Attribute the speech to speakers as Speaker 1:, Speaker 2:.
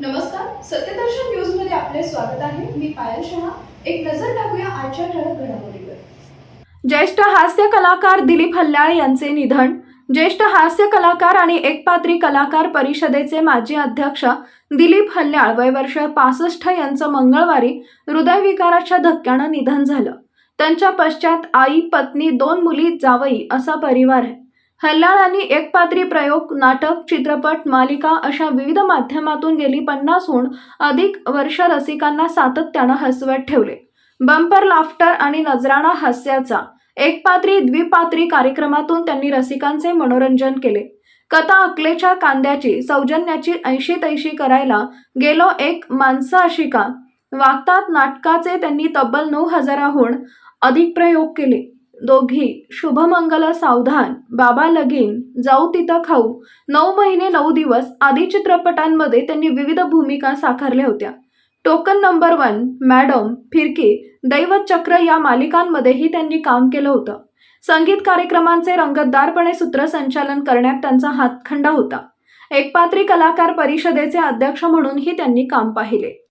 Speaker 1: नमस्कार सत्यदर्शन न्यूजमध्ये आपले स्वागत आहे. मी पायल शहा. एक नजर टाकूया आजच्या ठळक घडामोडीवर.
Speaker 2: ज्येष्ठ हास्य कलाकार दिलीप हल्लाळ यांचे निधन. ज्येष्ठ हास्य कलाकार आणि एकपात्री कलाकार परिषदेचे माजी अध्यक्ष दिलीप हल्ल्याळ वय वर्ष पासष्ट यांचं मंगळवारी हृदयविकाराच्या धक्क्यानं निधन झालं. त्यांच्या पश्चात आई पत्नी दोन मुली जावई असा परिवार आहे. हल्लाळांनी एकपात्री प्रयोग नाटक चित्रपट मालिका अशा विविध माध्यमातून गेली पन्नासहून अधिक वर्ष रसिकांना सातत्यानं हसवत ठेवले. बंपर लाफ्टर आणि नजराणा हास्याचा एकपात्री द्विपात्री कार्यक्रमातून त्यांनी रसिकांचे मनोरंजन केले. कथा अकलेच्या कांद्याची सौजन्याची ऐशी तैशी करायला गेलो एक माणसं अशी का वागतात नाटकाचे त्यांनी तब्बल नऊ हजाराहून अधिक प्रयोग केले. दोघी शुभमंगल सावधान बाबा लगीन जाऊ तिथं खाऊ. नऊ महिने नऊ दिवस आदी चित्रपटांमध्ये त्यांनी विविध भूमिका साकारल्या होत्या. टोकन नंबर वन मॅडम फिरकी दैवत चक्र या मालिकांमध्येही त्यांनी काम केलं होतं. संगीत कार्यक्रमांचे रंगतदारपणे सूत्रसंचालन करण्यात त्यांचा हातखंडा होता. एकपात्री कलाकार परिषदेचे अध्यक्ष म्हणूनही त्यांनी काम पाहिले.